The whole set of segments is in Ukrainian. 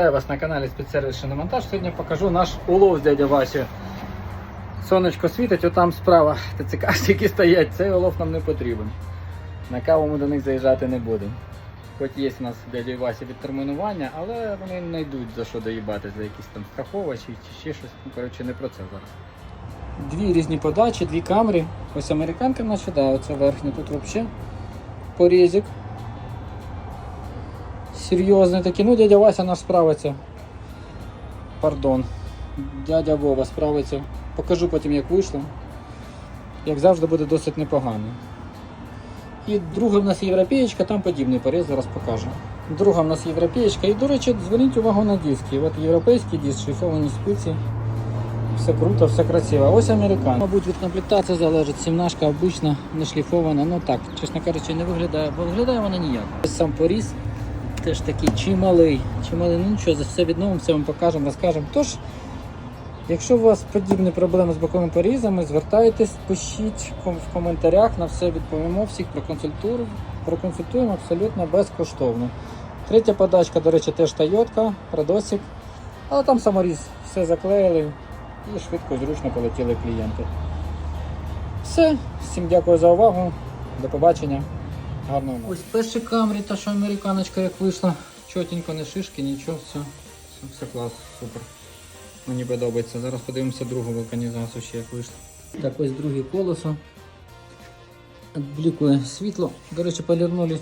Вітаю вас на каналі Спецсервіс Шиномонтаж. Сьогодні покажу наш улов з дядя Васі. Сонечко світить, отам справа ТЦКшники стоять, цей улов нам не потрібен. На каву ми до них заїжджати не будемо. Хоч є у нас з дядю Васі відтермінування, але вони не йдуть за що доїбати, за якісь там страховачі чи ще щось. Ну, коротше, не про це зараз. Дві різні подачі, дві камери. Ось американка наша, да, оце верхня, тут взагалі порізик. Серйозний такий. Ну, дядя Вася наш справиться. Пардон. Дядя Вова справиться. Покажу потім, як вийшло. Як завжди буде досить непогано. І друга в нас європеєчка, там подібний поріз, зараз покажу. Друга в нас європеєчка. І, до речі, зверніть увагу на диски. От європейський диск, шліфовані спиці. Все круто, все красиво. Ось американ. Мабуть, від комплектації залежить. Сімнашка обична, не шліфована. Ну так, чесно кажучи, не виглядає, бо виглядає вона ніяк. Ось сам поріз теж такий чималий. Чималий, ну нічого, за все відновимо, все вам покажемо, розкажемо. Тож, якщо у вас подібні проблеми з боковими порізами, звертайтесь, пишіть в коментарях, на все відповімо, всіх проконсультуємо, проконсультуємо абсолютно безкоштовно. Третя подачка, до речі, теж Тойотка, Радосик. Але там саморіз все заклеїли і швидко зручно полетіли клієнти. Все, всім дякую за увагу. До побачення. Гарного Ось перші камері, та що американочка як вийшла. Чотенько, не шишки, нічого, все. Все, все клас, супер. Мені подобається. Зараз подивимося другу вулканізацію ще як вийшло. Так, ось друге колесо. Відблікує світло. До речі, полірнули,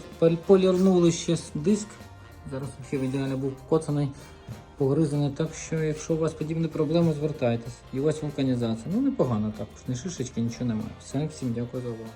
полірнули ще диск. Зараз взагалі ідеально був покоцаний, погризаний. Так що, якщо у вас подібні проблеми, звертайтесь. І ось вулканізація. Ну непогано також. Не шишечки, нічого немає. Все, всім дякую за увагу.